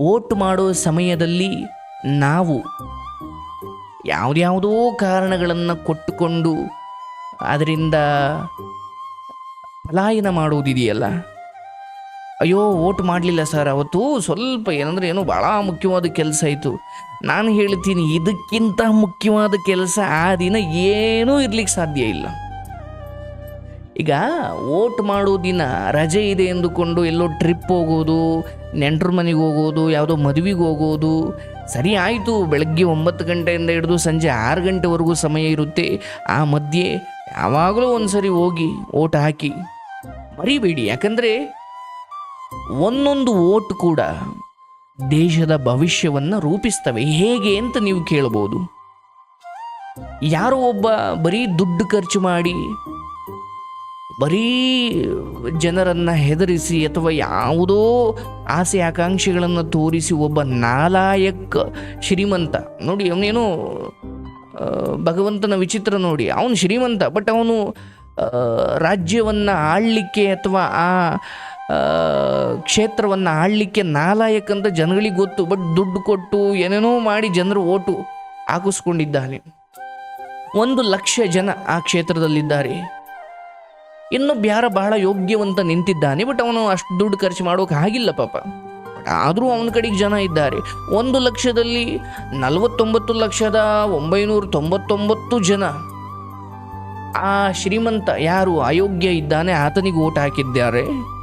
Vote ಮಾಡೋ ಸಮಯದಲ್ಲಿ ನಾವು ಯಾವುದ್ಯಾವುದೋ ಕಾರಣಗಳನ್ನು ಕೊಟ್ಟುಕೊಂಡು ಅದರಿಂದ ಪಲಾಯನ ಮಾಡುವುದಿದೆಯಲ್ಲ ಅಯ್ಯೋ, ಓಟ್ ಮಾಡಲಿಲ್ಲ ಸರ್. ಅವತ್ತು ಸ್ವಲ್ಪ ಏನಂದರೆ ಏನು ಭಾಳ ಮುಖ್ಯವಾದ ಕೆಲಸ ಇತ್ತು. ನಾನು ಹೇಳ್ತೀನಿ, ಇದಕ್ಕಿಂತ ಮುಖ್ಯವಾದ ಕೆಲಸ ಆ ದಿನ ಏನೂ ಇರಲಿಕ್ಕೆ ಸಾಧ್ಯ ಇಲ್ಲ. ಈಗ ಓಟ್ ಮಾಡೋ ದಿನ ರಜೆ ಇದೆ ಎಂದುಕೊಂಡು ಎಲ್ಲೋ ಟ್ರಿಪ್ ಹೋಗೋದು ನೆಂಟ್ರ ಮನೆಗೆ ಹೋಗೋದು, ಯಾವುದೋ ಮದುವೆಗೆ ಹೋಗೋದು. ಸರಿ ಆಯಿತು, ಬೆಳಗ್ಗೆ ಒಂಬತ್ತು ಗಂಟೆಯಿಂದ ಹಿಡಿದು ಸಂಜೆ ಆರು ಗಂಟೆವರೆಗೂ ಸಮಯ ಇರುತ್ತೆ. ಆ ಮಧ್ಯೆ ಯಾವಾಗಲೂ ಒಂದು ಸರಿ ಹೋಗಿ ಓಟ್ ಹಾಕಿ. ಮರಿಬೇಡಿ, ಯಾಕಂದರೆ ಒಂದೊಂದು ಓಟ್ ಕೂಡ ದೇಶದ ಭವಿಷ್ಯವನ್ನು ರೂಪಿಸ್ತವೆ. ಹೇಗೆ ಅಂತ ನೀವು ಕೇಳಬಹುದು ಯಾರೋ ಒಬ್ಬ ಬರೀ ದುಡ್ಡು ಖರ್ಚು ಮಾಡಿ ಬರೀ ಜನರನ್ನು ಹೆದರಿಸಿ ಅಥವಾ ಯಾವುದೋ ಆಸೆ ಆಕಾಂಕ್ಷೆಗಳನ್ನು ತೋರಿಸಿ ಒಬ್ಬ ನಾಲಾಯಕ್ ಶ್ರೀಮಂತ. ನೋಡಿ, ಅವನೇನು ಭಗವಂತನ ವಿಚಿತ್ರ ನೋಡಿ. ಅವನು ಶ್ರೀಮಂತ, ಬಟ್ ಅವನು ರಾಜ್ಯವನ್ನು ಆಳಲಿಕ್ಕೆ ಅಥವಾ ಆ, ಕ್ಷೇತ್ರವನ್ನು ಆಳಲಿಕ್ಕೆ ನಾಲಾಯಕ್ ಅಂತ ಜನಗಳಿಗೆ ಗೊತ್ತು. ಬಟ್ ದುಡ್ಡು ಕೊಟ್ಟು ಏನೇನೋ ಮಾಡಿ ಜನರು ಓಟು ಹಾಕಿಸ್ಕೊಂಡಿದ್ದಾನೆ. ಒಂದು ಲಕ್ಷ ಜನ ಆ ಕ್ಷೇತ್ರದಲ್ಲಿದ್ದಾರೆ. ಇನ್ನೊಬ್ಬ ಬ್ಯಾರ ಬಹಳ ಯೋಗ್ಯವಂತ ನಿಂತಿದ್ದಾನೆ ಬಟ್ ಅವನು ಅಷ್ಟು ದುಡ್ಡು ಖರ್ಚು ಮಾಡೋಕೆ ಆಗಿಲ್ಲ ಪಾಪ. ಆದರೂ ಅವನ ಕಡೆಗೆ ಜನ ಇದ್ದಾರೆ. ಒಂದು ಲಕ್ಷದಲ್ಲಿ ನಲವತ್ತೊಂಬತ್ತು ಲಕ್ಷದ ಒಂಬೈನೂರ ತೊಂಬತ್ತೊಂಬತ್ತು ಜನ. ಆ ಶ್ರೀಮಂತ ಯಾರು ಅಯೋಗ್ಯ ಇದ್ದಾನೆ, ಆತನಿಗೆ ಓಟ್ ಹಾಕಿದ್ದಾರೆ.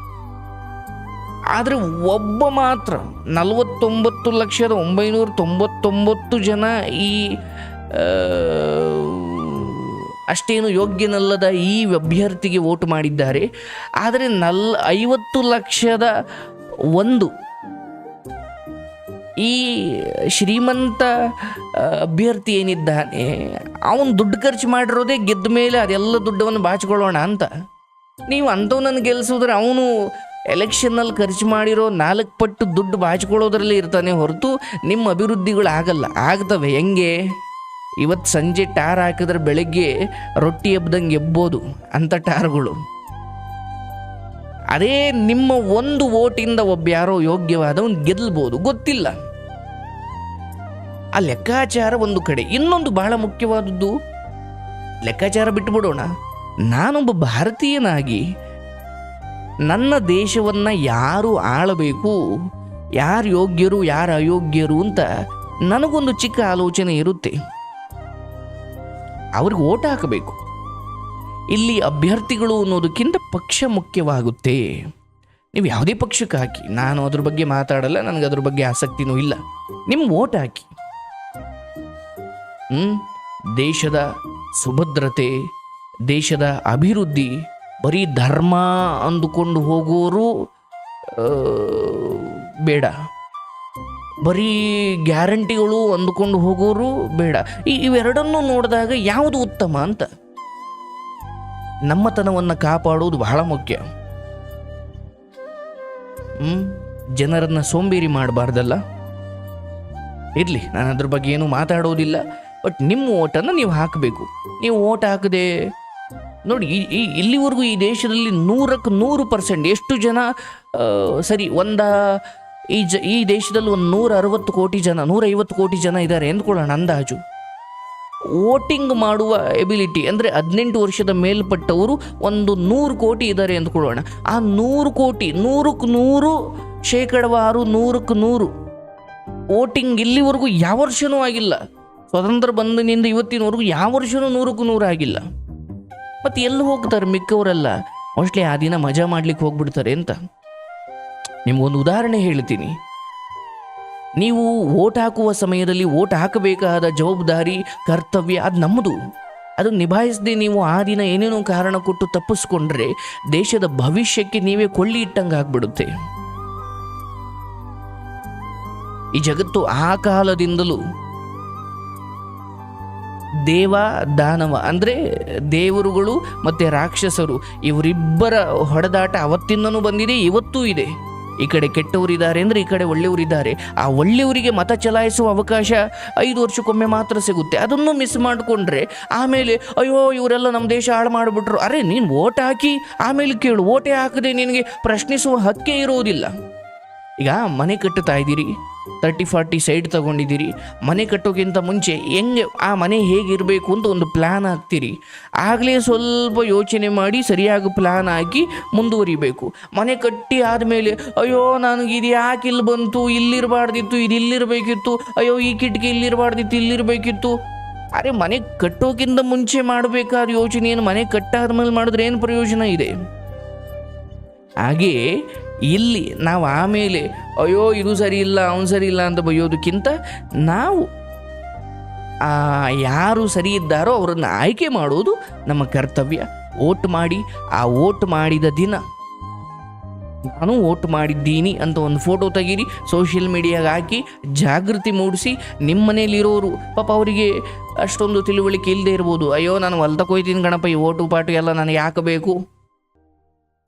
ಆದರೆ ಒಬ್ಬ ಮಾತ್ರ ನಲವತ್ತೊಂಬತ್ತು ಲಕ್ಷದ ಒಂಬೈನೂರ ತೊಂಬತ್ತೊಂಬತ್ತು ಜನ ಈ ಅಷ್ಟೇನು ಯೋಗ್ಯನಲ್ಲದ ಈ ಅಭ್ಯರ್ಥಿಗೆ ವೋಟ್ ಮಾಡಿದ್ದಾರೆ. ಆದರೆ ನಲ್, ಐವತ್ತು ಲಕ್ಷದ ಒಂದು ಈ ಶ್ರೀಮಂತ ಅಭ್ಯರ್ಥಿ ಏನಿದ್ದಾನೆ, ಅವನು ದುಡ್ಡು ಖರ್ಚು ಮಾಡಿರೋದೇ ಗೆದ್ದ ಮೇಲೆ ಅದೆಲ್ಲ ದುಡ್ಡವನ್ನು ಬಾಚಿಕೊಳ್ಳೋಣ ಅಂತ. ನೀವು ಅಂಥವನನ್ನು ಗೆಲ್ಲಿಸಿದ್ರೆ ಅವನು ಎಲೆಕ್ಷನ್ನಲ್ಲಿ ಖರ್ಚು ಮಾಡಿರೋ ನಾಲ್ಕು ಪಟ್ಟು ದುಡ್ಡು ಬಾಚಿಕೊಳ್ಳೋದ್ರಲ್ಲಿ ಇರ್ತಾನೆ ಹೊರತು ನಿಮ್ಮ ಅಭಿವೃದ್ಧಿಗಳು ಆಗಲ್ಲ ಆಗ್ತವೆ. ಹೆಂಗೆ? ಇವತ್ತು ಸಂಜೆ ಟಾರ್ ಹಾಕಿದ್ರೆ ಬೆಳಗ್ಗೆ ರೊಟ್ಟಿ ಎಬ್ದಂಗೆ ಎಬ್ಬೋದು ಅಂಥ ಟಾರ್ಗಳು. ಅದೇ ನಿಮ್ಮ ಒಂದು ಓಟಿಂದ ಒಬ್ಬ ಯಾರೋ ಯೋಗ್ಯವಾದವನು ಗೆಲ್ಲಬಹುದು ಗೊತ್ತಿಲ್ಲ. ಆ ಲೆಕ್ಕಾಚಾರ ಒಂದು ಕಡೆ. ಇನ್ನೊಂದು ಬಹಳ ಮುಖ್ಯವಾದದ್ದು, ಲೆಕ್ಕಾಚಾರ ಬಿಟ್ಟುಬಿಡೋಣ ನಾನೊಬ್ಬ ಭಾರತೀಯನಾಗಿ ನನ್ನ ದೇಶವನ್ನು ಯಾರು ಆಳಬೇಕು, ಯಾರು ಯೋಗ್ಯರು, ಯಾರು ಅಯೋಗ್ಯರು ಅಂತ ನನಗೊಂದು ಚಿಕ್ಕ ಆಲೋಚನೆ ಇರುತ್ತೆ. ಅವ್ರಿಗೆ ಓಟ್ ಹಾಕಬೇಕು. ಇಲ್ಲಿ ಅಭ್ಯರ್ಥಿಗಳು ಅನ್ನೋದಕ್ಕಿಂತ ಪಕ್ಷ ಮುಖ್ಯವಾಗುತ್ತೆ. ನೀವು ಯಾವುದೇ ಪಕ್ಷಕ್ಕೆ ಹಾಕಿ, ನಾನು ಅದ್ರ ಬಗ್ಗೆ ಮಾತಾಡಲ್ಲ, ನನಗೆ ಅದ್ರ ಬಗ್ಗೆ ಆಸಕ್ತಿನೂ ಇಲ್ಲ. ನಿಮ್ಮ ಓಟ್ ಹಾಕಿ? ದೇಶದ ಸುಭದ್ರತೆ, ದೇಶದ ಅಭಿವೃದ್ಧಿ, ಬರೀ ಧರ್ಮ ಅಂದುಕೊಂಡು ಹೋಗೋರು ಬೇಡ. ಬರೀ ಗ್ಯಾರಂಟಿಗಳು ಅಂದುಕೊಂಡು ಹೋಗೋರು ಬೇಡ. ಈ ಇವೆರಡನ್ನೂ ನೋಡಿದಾಗ ಯಾವುದು ಉತ್ತಮ ಅಂತ? ನಮ್ಮತನವನ್ನು ಕಾಪಾಡುವುದು ಬಹಳ ಮುಖ್ಯ. ಹ್ಮ್? ಜನರನ್ನ ಸೋಂಬೇರಿ ಮಾಡಬಾರ್ದಲ್ಲ? ಇರಲಿ ನಾನು ಅದ್ರ ಬಗ್ಗೆ ಏನು ಮಾತಾಡೋದಿಲ್ಲ. ಬಟ್ ನಿಮ್ಮ ಓಟನ್ನು ನೀವು ಹಾಕಬೇಕು. ನೀವು ಓಟ್ ಹಾಕದೆ, ನೋಡಿ, ಈ ಇಲ್ಲಿವರೆಗೂ ಈ ದೇಶದಲ್ಲಿ ನೂರಕ್ಕೆ ನೂರು ಪರ್ಸೆಂಟ್ ಎಷ್ಟು ಜನ ಸರಿ, ಒಂದ ಈ ಜ, ಈ ದೇಶದಲ್ಲಿ ಒಂದು ನೂರ ಅರವತ್ತು ಕೋಟಿ ಜನ, ನೂರೈವತ್ತು ಕೋಟಿ ಜನ ಇದ್ದಾರೆ ಎಂದ್ಕೊಳ್ಳೋಣ ಅಂದಾಜು. ವೋಟಿಂಗ್ ಮಾಡುವ ಎಬಿಲಿಟಿ ಅಂದರೆ ಹದಿನೆಂಟು ವರ್ಷದ ಮೇಲ್ಪಟ್ಟವರು ಒಂದು ನೂರು ಕೋಟಿ ಇದ್ದಾರೆ ಅಂದ್ಕೊಳ್ಳೋಣ ಆ ನೂರು ಕೋಟಿ, ನೂರಕ್ಕೆ ನೂರು, ಶೇಕಡವಾರು ನೂರಕ್ಕೆ ನೂರು. ವೋಟಿಂಗ್ ಇಲ್ಲಿವರೆಗೂ ಯಾವ ವರ್ಷನೂ ಆಗಿಲ್ಲ. ಸ್ವತಂತ್ರ ಬಂದಿನಿಂದ ಇವತ್ತಿನವರೆಗೂ ಯಾವ ವರ್ಷನೂ ನೂರಕ್ಕೂ ನೂರು ಆಗಿಲ್ಲ. ಮತ್ತು ಎಲ್ಲಿ ಹೋಗ್ತಾರೆ ಮಿಕ್ಕವರೆಲ್ಲ? ಮೋಸ್ಟ್ಲಿ ಆ ದಿನ ಮಜಾ ಮಾಡ್ಲಿಕ್ಕೆ ಹೋಗ್ಬಿಡ್ತಾರೆ ಅಂತ. ನಿಮ್ಗೊಂದು ಉದಾಹರಣೆ ಹೇಳ್ತೀನಿ. ನೀವು ಓಟ್ ಹಾಕುವ ಸಮಯದಲ್ಲಿ ಓಟ್ ಹಾಕಬೇಕಾದ ಜವಾಬ್ದಾರಿ, ಕರ್ತವ್ಯ ಅದು ನಮ್ಮದು. ಅದು ನಿಭಾಯಿಸದೆ ನೀವು ಆ ದಿನ ಏನೇನೋ ಕಾರಣ ಕೊಟ್ಟು ತಪ್ಪಿಸ್ಕೊಂಡ್ರೆ ದೇಶದ ಭವಿಷ್ಯಕ್ಕೆ ನೀವೇ ಕೊಳ್ಳಿ ಇಟ್ಟಂಗೆ ಆಗ್ಬಿಡುತ್ತೆ. ಈ ಜಗತ್ತು ಆ ಕಾಲದಿಂದಲೂ ದೇವ, ದಾನವ ಅಂದರೆ ದೇವರುಗಳು ಮತ್ತು ರಾಕ್ಷಸರು, ಇವರಿಬ್ಬರ ಹೊಡೆದಾಟ ಅವತ್ತಿಂದನೂ ಬಂದಿದೆ, ಇವತ್ತೂ ಇದೆ. ಈ ಕಡೆ ಕೆಟ್ಟವರಿದ್ದಾರೆ ಅಂದರೆ ಈ ಕಡೆ ಒಳ್ಳೆಯವರಿದ್ದಾರೆ. ಆ ಒಳ್ಳೆಯವರಿಗೆ ಮತ ಚಲಾಯಿಸುವ ಅವಕಾಶ ಐದು ವರ್ಷಕ್ಕೊಮ್ಮೆ ಮಾತ್ರ ಸಿಗುತ್ತೆ. ಅದನ್ನು ಮಿಸ್ ಮಾಡಿಕೊಂಡ್ರೆ ಆಮೇಲೆ ಅಯ್ಯೋ, ಇವರೆಲ್ಲ ನಮ್ಮ ದೇಶ ಹಾಳು ಮಾಡಿಬಿಟ್ರು. ಅರೆ, ನೀನು ಓಟ್ ಹಾಕಿ ಆಮೇಲೆ ಕೇಳು. ಓಟೇ ಹಾಕದೆ ನಿನಗೆ ಪ್ರಶ್ನಿಸುವ ಹಕ್ಕೇ ಇರುವುದಿಲ್ಲ ಈಗ ಮನೆ ಕಟ್ಟುತ್ತಾ ಇದ್ದೀರಿ? ತರ್ಟಿ ಫಾರ್ಟಿ ಸೈಡ್ ತೊಗೊಂಡಿದ್ದೀರಿ. ಮನೆ ಕಟ್ಟೋಕ್ಕಿಂತ ಮುಂಚೆ ಹೆಂಗೆ, ಆ ಮನೆ ಹೇಗಿರಬೇಕು ಅಂತ ಒಂದು ಪ್ಲ್ಯಾನ್ ಹಾಕ್ತೀರಿ. ಆಗಲೇ ಸ್ವಲ್ಪ ಯೋಚನೆ ಮಾಡಿ ಸರಿಯಾಗಿ ಪ್ಲ್ಯಾನ್ ಹಾಕಿ ಮುಂದುವರಿಬೇಕು. ಮನೆ ಕಟ್ಟಿ ಆದಮೇಲೆ, ಅಯ್ಯೋ, ನನಗೆ ಇದು ಯಾಕೆ ಇಲ್ಲಿ ಬಂತು? ಇಲ್ಲಿರಬಾರ್ದಿತ್ತು, ಇದು ಇಲ್ಲಿರಬೇಕಿತ್ತು. ಅಯ್ಯೋ, ಈ ಕಿಟಕಿ ಇಲ್ಲಿರಬಾರ್ದಿತ್ತು, ಇಲ್ಲಿರಬೇಕಿತ್ತು. ಅರೆ, ಮನೆ ಕಟ್ಟೋಕ್ಕಿಂತ ಮುಂಚೆ ಮಾಡಬೇಕಾದ ಏನು ಮನೆ ಕಟ್ಟಾದ್ಮೇಲೆ ಮಾಡಿದ್ರೆ ಏನು ಪ್ರಯೋಜನ ಇದೆ? ಹಾಗೆಯೇ ಇಲ್ಲಿ ನಾವು ಆಮೇಲೆ, ಅಯ್ಯೋ, ಇದು ಸರಿ ಇಲ್ಲ, ಅವನು ಸರಿ ಇಲ್ಲ ಅಂತ ಬಯ್ಯೋದಕ್ಕಿಂತ ನಾವು ಯಾರು ಸರಿ ಇದ್ದಾರೋ ಅವರನ್ನು ಆಯ್ಕೆ ಮಾಡೋದು ನಮ್ಮ ಕರ್ತವ್ಯ. ಓಟ್ ಮಾಡಿ, ಆ ಓಟ್ ಮಾಡಿದ ದಿನ ನಾನು ಓಟ್ ಮಾಡಿದ್ದೀನಿ ಅಂತ ಒಂದು ಫೋಟೋ ತೆಗೀರಿ, ಸೋಷಿಯಲ್ ಮೀಡಿಯಾಗೆ ಹಾಕಿ, ಜಾಗೃತಿ ಮೂಡಿಸಿ, ನಿಮ್ಮ ಮನೇಲಿರೋರು ಪಾಪ ಅವರಿಗೆ ಅಷ್ಟೊಂದು ತಿಳುವಳಿಕೆ ಇಲ್ಲದೆ ಇರ್ಬೋದು. ಅಯ್ಯೋ, ನಾನು ಹೊಲ್ದಕ್ಕೆ ಹೋಯ್ತೀನಿ ಗಣಪ ಈ ಓಟು ಪಾಟು ಎಲ್ಲ ನನಗೆ ಯಾಕೆ ಬೇಕು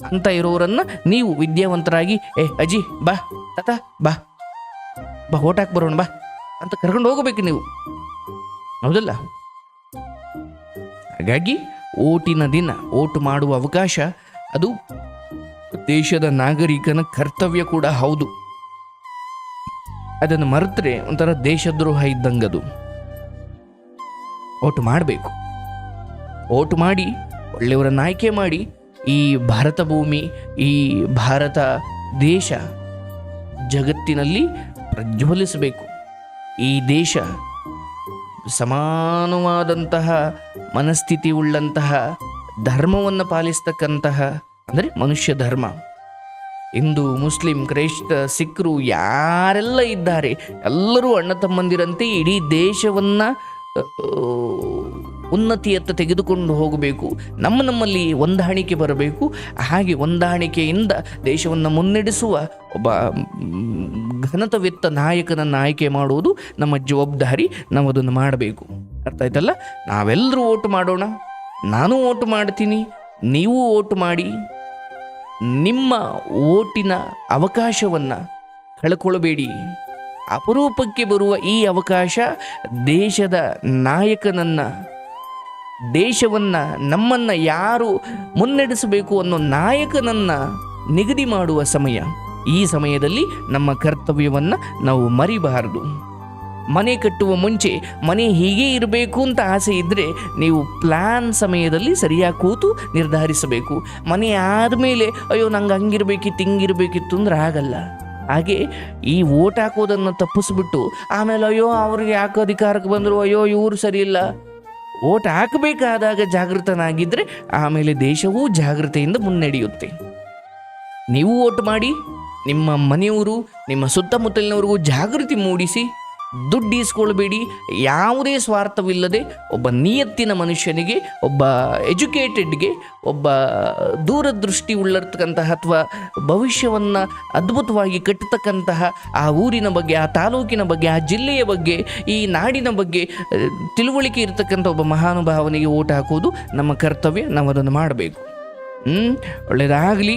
ಅಂತ ಇರೋರನ್ನ ನೀವು ವಿದ್ಯಾವಂತರಾಗಿ, ಏ, ಅಜ್ಜಿ, ಬಾ, ತಾತ, ಬಾ ಬಾ ಓಟ್ ಹಾಕಿ ಬರೋಣ, ಬಾ ಅಂತ ಕರ್ಕೊಂಡು ಹೋಗಬೇಕು ನೀವು. ಹೌದಲ್ಲ? ಹಾಗಾಗಿ ಓಟಿನ ದಿನ, ಓಟು ಮಾಡುವ ಅವಕಾಶ, ಅದು ದೇಶದ ನಾಗರಿಕನ ಕರ್ತವ್ಯ ಕೂಡ ಹೌದು. ಅದನ್ನು ಮರೆತರೆ ಒಂಥರ ದೇಶದ್ರೋಹ ಇದ್ದಂಗದು. ಓಟು ಮಾಡಬೇಕು. ಓಟು ಮಾಡಿ, ಒಳ್ಳೆಯವರನ್ನು ಆಯ್ಕೆ ಮಾಡಿ ಈ ಭಾರತ ಭೂಮಿ, ಈ ಭಾರತ ದೇಶ ಜಗತ್ತಿನಲ್ಲಿ ಪ್ರಜ್ವಲಿಸಬೇಕು. ಈ ದೇಶ ಸಮಾನವಾದಂತಹ ಮನಸ್ಥಿತಿ ಉಳ್ಳಂತಹ ಧರ್ಮವನ್ನು ಪಾಲಿಸ್ತಕ್ಕಂತಹ, ಅಂದರೆ ಮನುಷ್ಯ ಧರ್ಮ. ಹಿಂದೂ, ಮುಸ್ಲಿಂ, ಕ್ರೈಸ್ತ, ಸಿಖ್ರು ಯಾರೆಲ್ಲ ಇದ್ದಾರೆ, ಎಲ್ಲರೂ ಅಣ್ಣ ತಮ್ಮಂದಿರಂತೆ ಇಡೀ ದೇಶವನ್ನ ಉನ್ನತಿಯತ್ತ ತೆಗೆದುಕೊಂಡು ಹೋಗಬೇಕು. ನಮ್ಮ ನಮ್ಮಲ್ಲಿ ಹೊಂದಾಣಿಕೆ ಬರಬೇಕು. ಹಾಗೆ ಹೊಂದಾಣಿಕೆಯಿಂದ ದೇಶವನ್ನು ಮುನ್ನಡೆಸುವ ಒಬ್ಬ ಘನತವೆತ್ತ ನಾಯಕನನ್ನು ಆಯ್ಕೆ ಮಾಡುವುದು ನಮ್ಮ ಜವಾಬ್ದಾರಿ. ನಾವು ಅದನ್ನು ಮಾಡಬೇಕು. ಅರ್ಥ ಆಯ್ತಲ್ಲ? ನಾವೆಲ್ಲರೂ ಓಟು ಮಾಡೋಣ. ನಾನು ಓಟು ಮಾಡ್ತೀನಿ. ನೀವು ಓಟು ಮಾಡಿ. ನಿಮ್ಮ ಓಟಿನ ಅವಕಾಶವನ್ನು ಕಳ್ಕೊಳ್ಬೇಡಿ ಅಪರೂಪಕ್ಕೆ ಬರುವ ಈ ಅವಕಾಶ ದೇಶದ ನಾಯಕನನ್ನ ದೇಶವನ್ನ, ನಮ್ಮನ್ನು ಯಾರು ಮುನ್ನಡೆಸಬೇಕು ಅನ್ನೋ ನಾಯಕನನ್ನು ನಿಗದಿ ಮಾಡುವ ಸಮಯ. ಈ ಸಮಯದಲ್ಲಿ ನಮ್ಮ ಕರ್ತವ್ಯವನ್ನು ನಾವು ಮರಿಬಾರದು. ಮನೆ ಕಟ್ಟುವ ಮುಂಚೆ ಮನೆ ಹೀಗೆ ಇರಬೇಕು ಅಂತ ಆಸೆ ಇದ್ದರೆ ನೀವು ಪ್ಲ್ಯಾನ್ ಸಮಯದಲ್ಲಿ ಸರಿಯಾಗಿ ಕೂತು ನಿರ್ಧರಿಸಬೇಕು. ಮನೆ ಆದಮೇಲೆ, ಅಯ್ಯೋ, ನಂಗೆ ಹಂಗಿರಬೇಕಿತ್ತು, ಹಿಂಗಿರಬೇಕಿತ್ತು ಅಂದ್ರೆ ಆಗಲ್ಲ. ಹಾಗೆ ಈ ಓಟ್ ಹಾಕೋದನ್ನು ತಪ್ಪಿಸ್ಬಿಟ್ಟು, ಆಮೇಲೆ ಅಯ್ಯೋ ಅವ್ರಿಗೆ ಯಾಕೆ ಅಧಿಕಾರಕ್ಕೆ ಬಂದರು? ಅಯ್ಯೋ, ಇವರು ಸರಿಯಿಲ್ಲ. ಓಟ್ ಹಾಕಬೇಕಾದಾಗ ಜಾಗೃತನಾಗಿದ್ದರೆ ಆಮೇಲೆ ದೇಶವೂ ಜಾಗೃತೆಯಿಂದ ಮುನ್ನಡೆಯುತ್ತೆ. ನೀವು ಓಟ್ ಮಾಡಿ, ನಿಮ್ಮ ಮನೆಯವರು, ನಿಮ್ಮ ಸುತ್ತಮುತ್ತಲಿನವರಿಗೂ ಜಾಗೃತಿ ಮೂಡಿಸಿ ದುಡ್ಡು ಈಸ್ಕೊಳ್ಬೇಡಿ. ಯಾವುದೇ ಸ್ವಾರ್ಥವಿಲ್ಲದೆ ಒಬ್ಬ ನಿಯತ್ತಿನ ಮನುಷ್ಯನಿಗೆ, ಒಬ್ಬ ಎಜುಕೇಟೆಡ್ಗೆ, ಒಬ್ಬ ದೂರದೃಷ್ಟಿ ಉಳ್ಳರ್ತಕ್ಕಂತಹ ಅಥವಾ ಭವಿಷ್ಯವನ್ನು ಅದ್ಭುತವಾಗಿ ಕಟ್ಟತಕ್ಕಂತಹ ಆ ಊರಿನ ಬಗ್ಗೆ, ಆ ತಾಲೂಕಿನ ಬಗ್ಗೆ, ಆ ಜಿಲ್ಲೆಯ ಬಗ್ಗೆ, ಈ ನಾಡಿನ ಬಗ್ಗೆ ತಿಳುವಳಿಕೆ ಇರತಕ್ಕಂಥ ಒಬ್ಬ ಮಹಾನುಭಾವನಿಗೆ ಓಟ್ ಹಾಕೋದು ನಮ್ಮ ಕರ್ತವ್ಯ. ನಾವು ಅದನ್ನು ಮಾಡಬೇಕು ಒಳ್ಳೆಯದಾಗಲಿ.